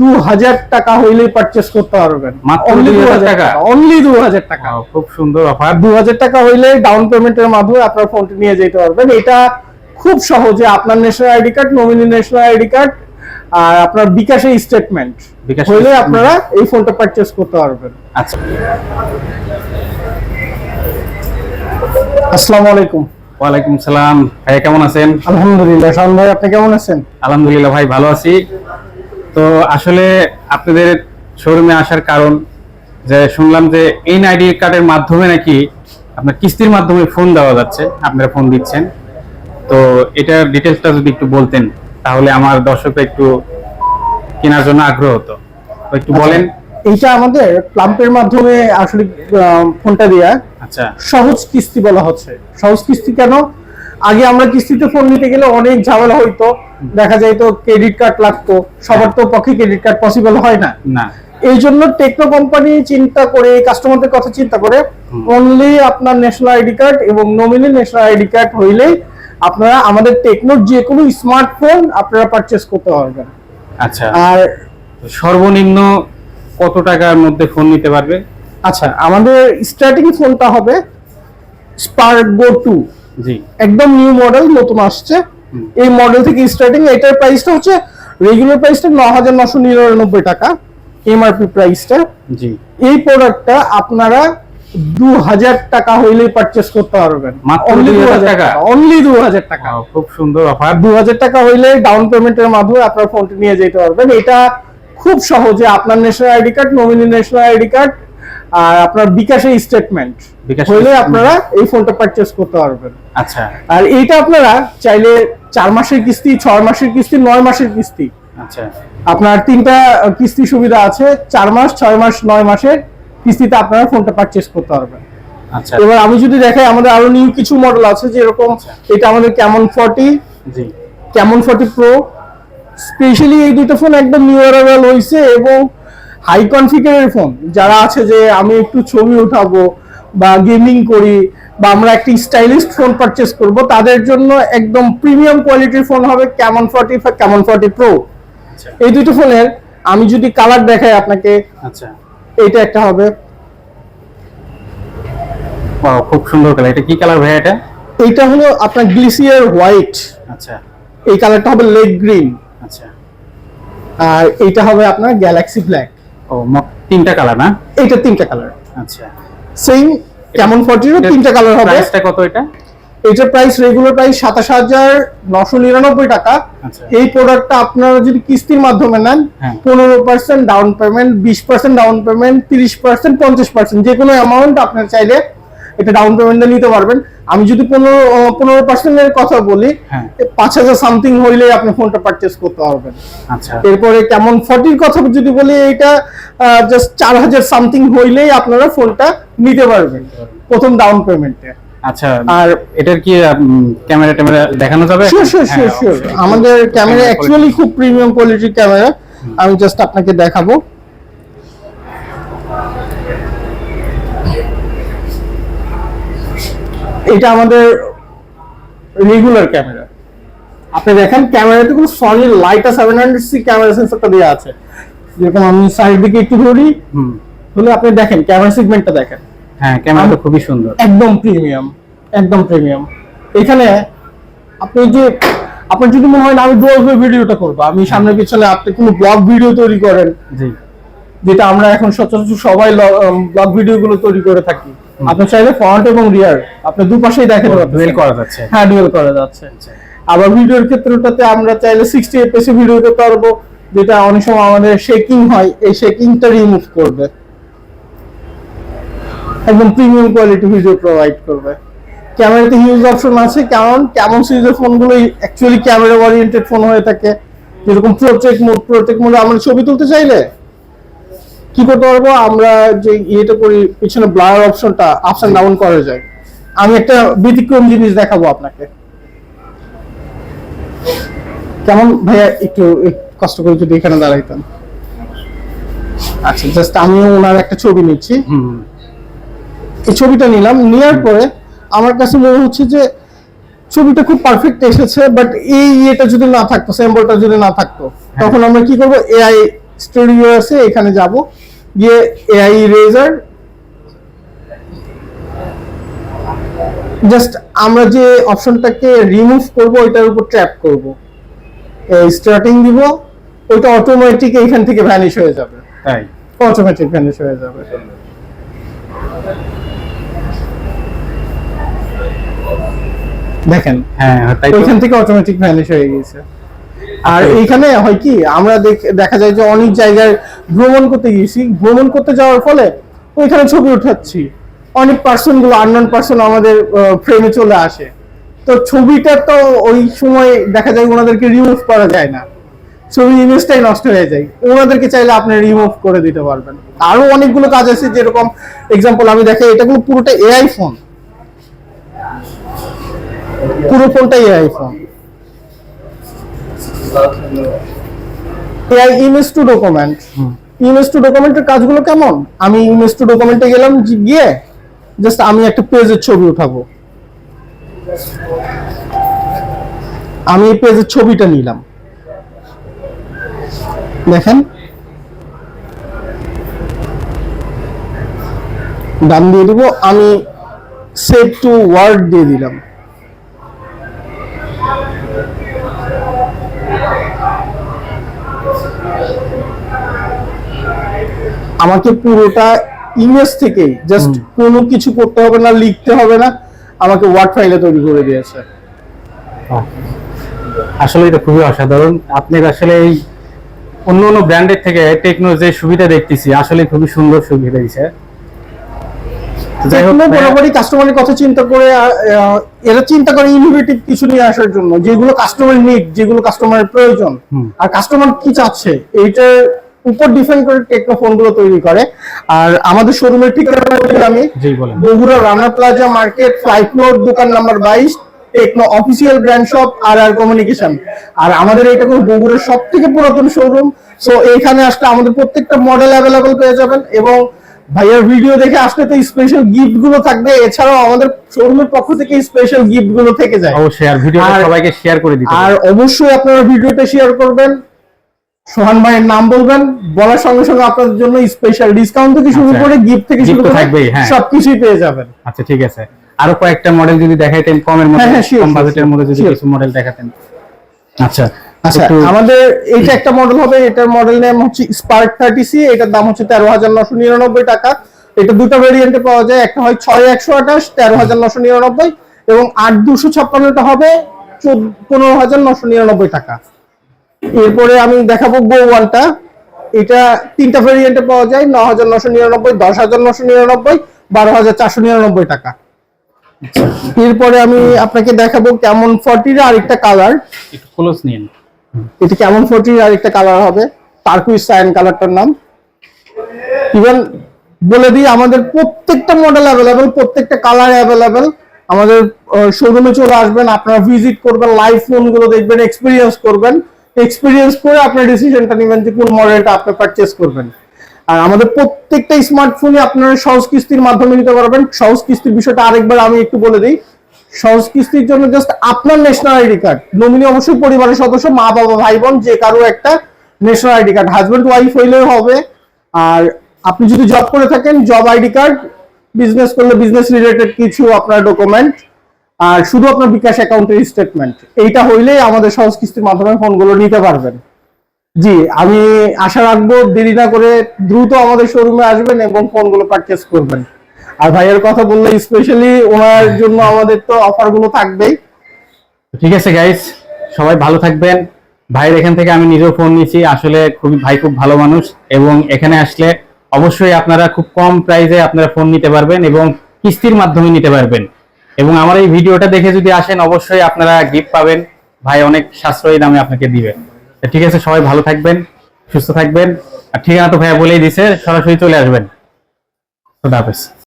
দু হাজার টাকা হইলেই পারচেস করতে পারবেন। অনলি দু হাজার টাকা? টাকা অনলি দু হাজার টাকা খুব সুন্দর অফার দু হাজার টাকা হইলে ডাউন পেমেন্টের মাধ্যমে আপনার ফোনটি নিয়ে যেতে পারবেন। এটা খুব সহজে আপনার national ID card nominee national ID card আর আপনার বিকাশের স্টেটমেন্ট হইলে আপনারা এই ফোনটা পারচেস করতে পারবেন। আচ্ছা। আসসালামু আলাইকুম। ওয়ালাইকুম সালাম। ভাই কেমন আছেন? আলহামদুলিল্লাহ শাওন ভাই আপনি কেমন আছেন? আলহামদুলিল্লাহ ভাই ভালো আছি। তো আসলে আপনাদের শোরুমে আসার কারণ যে শুনলাম যে এই আইডি কার্ডের মাধ্যমে নাকি আপনার কিস্তির মাধ্যমে ফোন দেওয়া যাচ্ছে আপনারা ফোন দিচ্ছেন। তো এটার ডিটেলসটা যদি একটু বলতেন তাহলে আমার দর্শকরা একটু কেনার জন্য আগ্রহ হতো। একটু বলেন। এইটা আমাদের প্লাম্পের মাধ্যমে আসলে ফোনটা দেয়া আচ্ছা। সহজ কিস্তি বলা হচ্ছে। সহজ কিস্তি কেন? আগে আমরা কিস্তিতে ফোন নিতে গেলে অনেক ঝামেলা হইতো। দেখা যায় তো ক্রেডিট কার্ড লাগতো সবার তো পক্ষে ক্রেডিট কার্ড পসিবল হয় না। না। এই জন্য টেকনো কোম্পানি চিন্তা করে কাস্টমারদের কথা চিন্তা করে অনলি আপনার ন্যাশনাল আইডি কার্ড এবং নমিনি ন্যাশনাল আইডি কার্ড হইলেই আপনারা আমাদের টেকনোর যে কোনো স্মার্টফোন আপনারা পারচেস করতে পারবেন। আচ্ছা। আর সর্বনিম্ন কত টাকার মধ্যে ফোন নিতে পারবে? আচ্ছা আমাদের স্টার্টিং ফোনটা হবে স্পার্ক গো টু জি। একদম নিউ মডেল নতুন আসছে। এই মডেল থেকে স্টার্টিং এটার প্রাইসটা হচ্ছে রেগুলার প্রাইসটা ন হাজার নশো নিরানব্বই টাকা এমআরপি প্রাইসটা জি। এই প্রোডাক্টটা আপনারা দু হাজার টাকা হইলেই পারচেস করতে পারবেন। অনলি দু হাজার টাকা? খুব সুন্দর অফার দু হাজার টাকা হইলে ডাউন পেমেন্টের মাধ্যমে আপনার ফোনটি নিয়ে যেতে পারবেন। এটা খুব সহজে আপনার national ID card nominee national ID card আর আপনার বিকাশের স্টেটমেন্ট হইলে আপনারা এই ফোনটা পারচেস করতে পারবেন। আচ্ছা। আর এইটা আপনারা চাইলে চার মাসের কিস্তি ছয় মাসের কিস্তি নয় মাসের কিস্তি। আচ্ছা। আপনার তিনটা কিস্তি সুবিধা আছে। চার মাস ছয় মাস নয় মাসের কিস্তিতে আপনারা ফোনটা পারচেস করতে পারবেন। আচ্ছা। এবার আমি যদি দেখাই আমাদের আরও নিউ কিছু মডেল আছে যেরকম এটা আমাদের Camon forty G. Camon forty pro specially এই দুটো ফোন একদম নিউ অ্যারাইভাল হয়েছে এবং হাই কনফিগারের ফোন যারা আছে যে আমি একটু ছবি উঠাবো বা গেমিং করি বা আমরা একটি স্টাইলিশ ফোন পারচেস করব তাদের জন্য একদম প্রিমিয়াম কোয়ালিটির ফোন হবে Camon forty Camon forty pro এই দুটো ফোনের আমি যদি কালার দেখাই আপনাকে আচ্ছা। এইটা একটা হবে। খুব সুন্দর কালার এটা কি কালার ভাই এটা? এইটা হলো আপনার গ্লিসিয়ার হোয়াইট আচ্ছা। এই কালারটা হবে লেগ গ্রিন আচ্ছা। আর এইটা হবে আপনার গ্যালাক্সি ব্ল্যাক ও তিনটা কালার না? এইটা তিনটা কালার আচ্ছা। সেম কেমন ফর্টিরও তিনটা কালার হবে। প্রাইসটা কত এটা? এটার প্রাইস রেগুলার প্রাইস সাতাশ হাজার নশো নিরানব্বই টাকা। আচ্ছা। এই প্রোডাক্টটা আপনারা যদি কিস্তির মাধ্যমে নেন হ্যাঁ। পনেরো পার্সেন্ট ডাউন পেমেন্ট বিশ পার্সেন্ট ডাউন পেমেন্ট তিরিশ পার্সেন্ট পঞ্চাশ পার্সেন্ট যে কোনো অ্যামাউন্ট আপনার চাইলে এটা ডাউন পেমেন্টে নিতে পারবেন। আমি যদি পনেরো পনেরো পার্সেন্টের কথা বলি হ্যাঁ। পাঁচ হাজার সামথিং হইলেই আপনি ফোনটা পারচেস করতে পারবেন। আচ্ছা। এরপরে কেমন ফর্টির কথা যদি বলি এটা জাস্ট চার হাজার সামথিং হইলেই আপনারা ফোনটা নিতে পারবেন প্রথম ডাউন পেমেন্টে আচ্ছা আর এটার কি ক্যামেরা ট্যামেরা দেখানো যাবে? হ্যাঁ। আমাদের ক্যামেরা অ্যাকচুয়ালি খুব প্রিমিয়াম কোয়ালিটির ক্যামেরা আমি জাস্ট আপনাকে দেখাবো। এটা আমাদের রেগুলার ক্যামেরা আপনি দেখেন ক্যামেরাতে কোনো সলিড লাইটা সেভেন হান্ড্রেড সি ক্যামেরা সেন্সরটা দেওয়া আছে। যেরকম আমি সাইড দিকে একটু ধরি তাহলে আপনি দেখেন ক্যামেরা সেগমেন্টটা দেখেন। হ্যাঁ ক্যামেরাটা খুবই সুন্দর। একদম প্রিমিয়াম একদম প্রিমিয়াম এখানে আপনি যে আপনার যদি মনে হয় না আমি ডুয়াল ভিডিওটা করব। আমি সামনে পিছনে আপনি কোনো ব্লগ ভিডিও তৈরি করেন জি। যেটা আমরা এখন সচরাচর সবাই ব্লগ ভিডিও গুলো তৈরি করে থাকি। আপনি চাইলে ফ্রন্ট এবং রিয়ার আপনি দুপাশেই দেখাতে পারবেন ডুয়েল করা যাচ্ছে। হ্যাঁ ডুয়েল করা যাচ্ছে। আবার ভিডিওর ক্ষেত্রটাতে আমরা চাইলে সিক্সটি এফপিএস ভিডিও করতে পারব যেটা অনেক সময় আমাদের শেকিং হয় এই শেকিংটা রিমুভ করবে। একদম প্রিমিয়াম কোয়ালিটি ভিডিও প্রোভাইড করবে। ক্যামেরাতে হিউজ অপশন আছে কারণ কেমন সিরিজের ফোনগুলো অ্যাকচুয়ালি ক্যামেরা ওরিয়েন্টেড ফোন হয়ে থাকে। যেরকম প্রোটেক্ট মোড প্রোটেক্ট মোড আমরা ছবি তুলতে চাইলে কি করতে পারব? আমরা যে ইয়েটা করি পিছনে ব্লার অপশনটা আপস এন্ড ডাউন করা যায়। আমি একটা ব্যতিক্রম জিনিস দেখাবো আপনাকে। কেমন? ভাইয়া একটু কষ্ট করে যদি এখানে দাঁড়াইতাম আচ্ছা জাস্ট আমি ওনার একটা ছবি নিচ্ছি। এই ছবিটা নিলাম নেওয়ার পরে আমার কাছে মনে হচ্ছে যে ছবিটা খুব পারফেক্ট এসেছে বাট এই ইয়েটা যদি না থাকতো স্যাম্পলটা যদি না থাকতো তখন আমরা কি করব? এআই স্টুডিও আছে এখানে যাব। গিয়ে এআই ইরেজার জাস্ট আমরা যে অপশনটাকে রিমুভ করব ওইটার উপর ট্র্যাপ করব। স্টার্টিং দিব ওইটা অটোমেটিক এইখান থেকে ভ্যানিশ হয়ে যাবে। তাই? অটোমেটিক ভ্যানিশ হয়ে যাবে। দেখেন হ্যাঁ তাই তো। ওইখান থেকে অটোমেটিক ভ্যানিশ হয়ে গেছে আর এইখানে হয় কি আমরা দেখ- দেখা যায় যে অনেক জায়গায় ভ্রমণ করতে গেছি ভ্রমণ করতে যাওয়ার ফলে ওইখানে ছবি উঠাচ্ছি। অনেক পার্সনগুলো আননোন পার্সন আমাদের ফ্রেমে চলে আসে। তো ছবিটা তো ওই সময় দেখা যায় ওনাদেরকে রিমুভ করা যায় না। ছবি ইমেজটাই নষ্ট হয়ে যায়। ওনাদেরকে চাইলে আপনি রিমুভ করে দিতে পারবেন। আরও অনেকগুলো কাজ আছে যেরকম এক্সাম্পল আমি দেখাই এটাগুলো পুরোটা এআই ফোন পুরো ফোনটাই AI phone AI image to document. Image to ডকুমেন্টের কাজগুলো কেমন? আমি ইমেজ টু ডকুমেন্টে গেলাম গিয়ে জাস্ট আমি একটা পেজের ছবি উঠাবো। আমি এই পেজের ছবিটা নিলাম। দেখেন। ডান দিয়ে দিব আমি সেভ টু ওয়ার্ড দিয়ে দিলাম। আমাকে পুরোটা ইমেজ থেকেই জাস্ট কোনো কিছু করতে হবে না লিখতে হবে না আমাকে ওয়ার্ড ফাইলে তৈরি করে দিয়েছে। আসলে এটা খুবই অসাধারণ। আপনার আসলে এই অন্য অন্য ব্র্যান্ডের থেকে টেকনো যে সুবিধা দেখতেছি আসলে খুবই সুন্দর সুবিধা দিছে ভাইয়া, কাস্টমারের কথা চিন্তা করে এরা চিন্তা করে ইনোভেটিভ কিছু নিয়ে আসার জন্য। যেগুলো কাস্টমার নিড যেগুলো কাস্টমারের প্রয়োজন। আর কাস্টমার কি চাচ্ছে এইটার উপর ডিপেন্ড করে টেকনো ফোনগুলো তৈরি করে। আর আমাদের শোরুমের ঠিকানা আমি। বগুড়া রানা প্লাজা মার্কেট ফ্লাইট ফ্লোর দোকান নাম্বার বাইশ টেকনো অফিসিয়াল ব্র্যান্ড শপ আর আর কমিউনিকেশন। আর আমাদের এটা কোনো বগুড়ার সব থেকে পুরাতন শোরুম। সো এখানে আসলে আমাদের প্রত্যেকটা মডেল অ্যাভেলেবল পেয়ে যাবেন। এবং ভাইয়ার ভিডিও দেখে আসলে তো স্পেশাল গিফটগুলো থাকবে। এছাড়াও আমাদের শোরুমের পক্ষ থেকে স্পেশাল গিফটগুলো থেকে যায়। অবশ্যই আর ভিডিওটা সবাইকে শেয়ার করে দিতে আর অবশ্যই আপনারা ভিডিওটা শেয়ার করবেন। সোহান ভাইয়ের নাম বলবেন? বলার সঙ্গে সঙ্গে আপনাদের জন্য স্পেশাল ডিসকাউন্ট থেকে শুরু আচ্ছা। করে গিফট থেকে শুরু করে থাকবেই, হ্যাঁ। সবকিছুই পেয়ে যাবেন। আচ্ছা ঠিক আছে। আরও কয়েকটা মডেল যদি দেখাইতেন কমের মধ্যে হ্যাঁ, হ্যাঁ, কম বাজেটের মধ্যে যদি কিছু মডেল দেখাতেন। আচ্ছা আচ্ছা আমাদের এইটা একটা মডেল হবে এটার মডেল নেম হচ্ছে স্পার্ক থার্টি সি এটার দাম হচ্ছে তেরো হাজার নশো নিরানব্বই টাকা। এটা দুটো ভেরিয়েন্টে পাওয়া যায় একটা হয় ছয় একশো আঠাশ তেরো হাজার নশো নিরানব্বই এবং আট দুশো ছাপ্পান্নটা হবে পনেরো হাজার নশো নিরানব্বই টাকা। এরপরে আমি দেখাবো গো ওয়ানটা এটা তিনটা ভেরিয়েন্টে পাওয়া যায় ন হাজার নশো নিরানব্বই দশ হাজার নশো নিরানব্বই বারো হাজার চারশো নিরানব্বই টাকা। এরপরে আমি আপনাকে দেখাবো কেমন ফর্টির আরেকটা কালার ক্লোজ নিন। এটা কেমন ফোর্টির আরেকটা কালার হবে? টার্কুইজ সায়ান কালারটার নাম। ইভেন বলে দিই আমাদের প্রত্যেকটা মডেল অ্যাভেলেবেল প্রত্যেকটা কালার অ্যাভেলেবেল আমাদের শোরুমে চলে আসবেন আপনারা ভিজিট করবেন লাইভ ফোনগুলো দেখবেন এক্সপিরিয়েন্স করবেন। এক্সপিরিয়েন্স করে আপনার ডিসিশনটা নেবেন যে কোন মডেলটা আপনি পারচেস করবেন। আর আমাদের প্রত্যেকটা স্মার্টফোনে আপনারা সহজ কিস্তির মাধ্যমে নিতে পারবেন। সহজ কিস্তির বিষয়টা আরেকবার আমি একটু বলে দিই। সহজ কিস্তির জন্য জাস্ট আপনার ন্যাশনাল আইডি কার্ড নমিনি অবশ্যই পরিবারের সদস্য, মা, বাবা ভাই বোন যে কারও একটা national ID card husband wife হইলেও হবে। আর আপনি যদি জব করে থাকেন জব আইডি কার্ড বিজনেস করলে বিজনেস রিলেটেড কিছু আপনার ডকুমেন্ট আর শুধু আপনার বিকাশ অ্যাকাউন্টের স্টেটমেন্ট এইটা হইলেই আমাদের সহজ কিস্তির মাধ্যমে ফোনগুলো নিতে পারবেন। জি, আমি আশা রাখব দেরি না করে দ্রুত আমাদের শোরুমে আসবেন এবং ফোনগুলো পারচেস করবেন। আর ভাইয়ের কথা বললে স্পেশালি ওনার জন্য আমাদের তো অফারগুলো থাকবেই। ঠিক আছে গাইস সবাই ভালো থাকবেন। ভাইয়ের এখান থেকে আমি নিজেও ফোন নিয়েছি, আসলে খুবই, ভাই খুব ভালো মানুষ এবং এখানে আসলে অবশ্যই আপনারা খুব কম প্রাইসে আপনারা ফোন নিতে পারবেন এবং কিস্তির মাধ্যমে নিতে পারবেন। এবং আমার এই ভিডিওটা দেখে যদি আসেন, অবশ্যই আপনারা গিফট পাবেন। ভাই অনেক সাশ্রয়ী দামে আপনাকে দিবে। ঠিক আছে, সবাই ভালো থাকবেন, সুস্থ থাকবেন। আর ঠিকানা তো ভাইয়া বলেই দিছে, সরাসরি চলে আসবেন। খুদা